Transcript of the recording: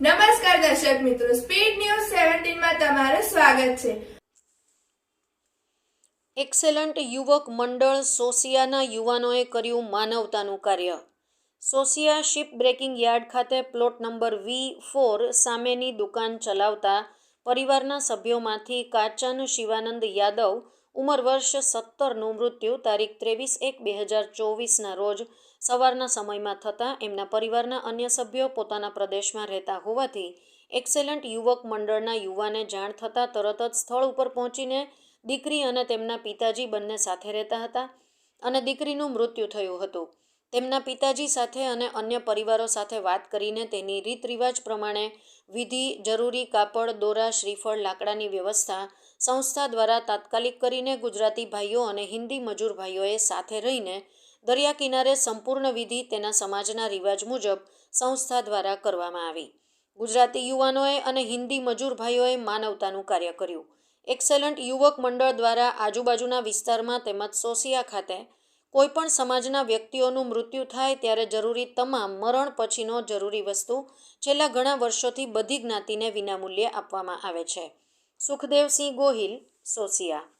નમસ્કાર દર્શક મિત્રો સ્પીડ ન્યૂઝ સેવન્ટીનમાં તમારું સ્વાગત છે. એક્સેલન્ટ યુવક મંડળ સોસિયાના યુવાનોએ કર્યું માનવતાનું કાર્ય. સોસિયા શિપ બ્રેકિંગ યાર્ડ ખાતે પ્લોટ નંબર વી ફોર સામેની દુકાન ચલાવતા પરિવારના સભ્યોમાંથી કાચન શિવાનંદ યાદવ ઉંમર વર્ષ સત્તરનું મૃત્યુ તારીખ ત્રેવીસ એક બે હજાર ચોવીસના રોજ સવારના સમયમાં થતાં એમના પરિવારના અન્ય સભ્યો પોતાના પ્રદેશમાં રહેતા હોવાથી એક્સેલન્ટ યુવક મંડળના યુવાને જાણ થતાં તરત જ સ્થળ ઉપર પહોંચીને દીકરી અને તેમના પિતાજી બંને સાથે રહેતા હતા અને દીકરીનું મૃત્યુ થયું હતું. તેમના પિતાજી સાથે અને અન્ય પરિવારો સાથે વાત કરીને તેની રીત રિવાજ પ્રમાણે વિધિ, જરૂરી કાપડ, દોરા, શ્રીફળ, લાકડાની વ્યવસ્થા સંસ્થા દ્વારા તાત્કાલિક કરીને ગુજરાતી ભાઈઓ અને હિન્દી મજૂર ભાઈઓએ સાથે રહીને દરિયા કિનારે સંપૂર્ણ વિધિ તેના સમાજના રિવાજ મુજબ સંસ્થા દ્વારા કરવામાં આવી. ગુજરાતી યુવાનોએ અને હિન્દી મજૂર ભાઈઓએ માનવતાનું કાર્ય કર્યું. એક્સેલન્ટ યુવક મંડળ દ્વારા આજુબાજુના વિસ્તારમાં તેમજ સોસિયા ખાતે કોઈપણ સમાજના વ્યક્તિઓનું મૃત્યુ થાય ત્યારે જરૂરી તમામ મરણ પછીનો જરૂરી વસ્તુ છેલ્લા ઘણા વર્ષોથી બધી જ્ઞાતિને વિનામૂલ્યે આપવામાં આવે છે. સુખદેવસિંહ ગોહિલ સોસિયા.